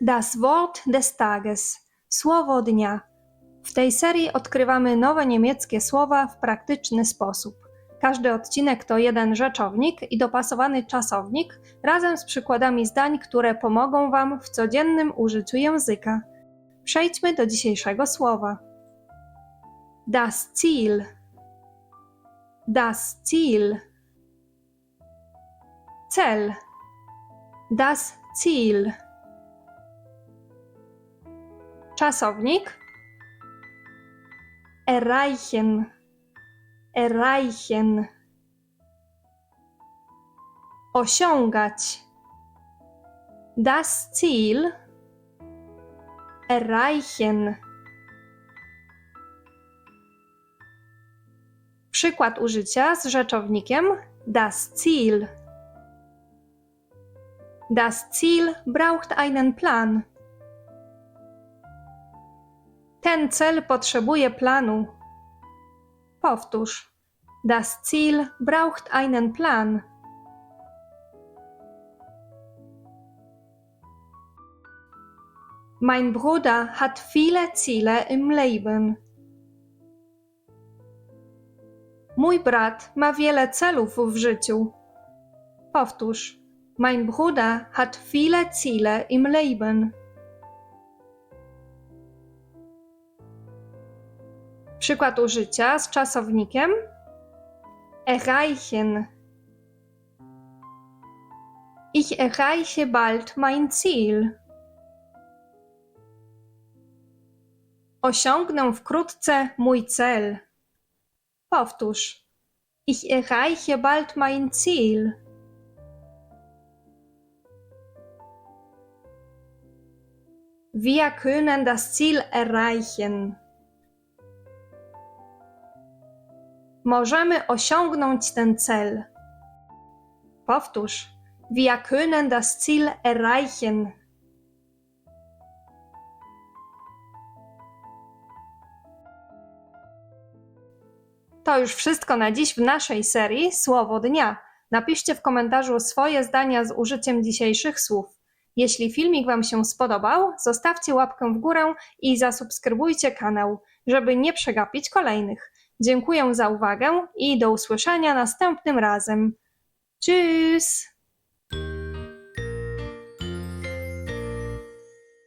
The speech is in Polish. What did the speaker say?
Das Wort des Tages. Słowo dnia. W tej serii odkrywamy nowe niemieckie słowa w praktyczny sposób. Każdy odcinek to jeden rzeczownik i dopasowany czasownik razem z przykładami zdań, które pomogą Wam w codziennym użyciu języka. Przejdźmy do dzisiejszego słowa. Das Ziel. Das Ziel. Cel. Das Ziel. Czasownik. Erreichen. Erreichen. Osiągać. Das Ziel. Erreichen. Przykład użycia z rzeczownikiem das Ziel. Das Ziel braucht einen Plan. Ten cel potrzebuje planu. Powtórz. Das Ziel braucht einen Plan. Mein Bruder hat viele Ziele im Leben. Mój brat ma wiele celów w życiu. Powtórz. Mein Bruder hat viele Ziele im Leben. Przykład użycia z czasownikiem erreichen. Ich erreiche bald mein Ziel. Osiągnę wkrótce mój cel. Powtórz. Ich erreiche bald mein Ziel. Wir können das Ziel erreichen. Możemy osiągnąć ten cel. Powtórz. Wir können das Ziel erreichen. To już wszystko na dziś w naszej serii Słowo Dnia. Napiszcie w komentarzu swoje zdania z użyciem dzisiejszych słów. Jeśli filmik Wam się spodobał, zostawcie łapkę w górę i zasubskrybujcie kanał, żeby nie przegapić kolejnych. Dziękuję za uwagę i do usłyszenia następnym razem. Tschüss!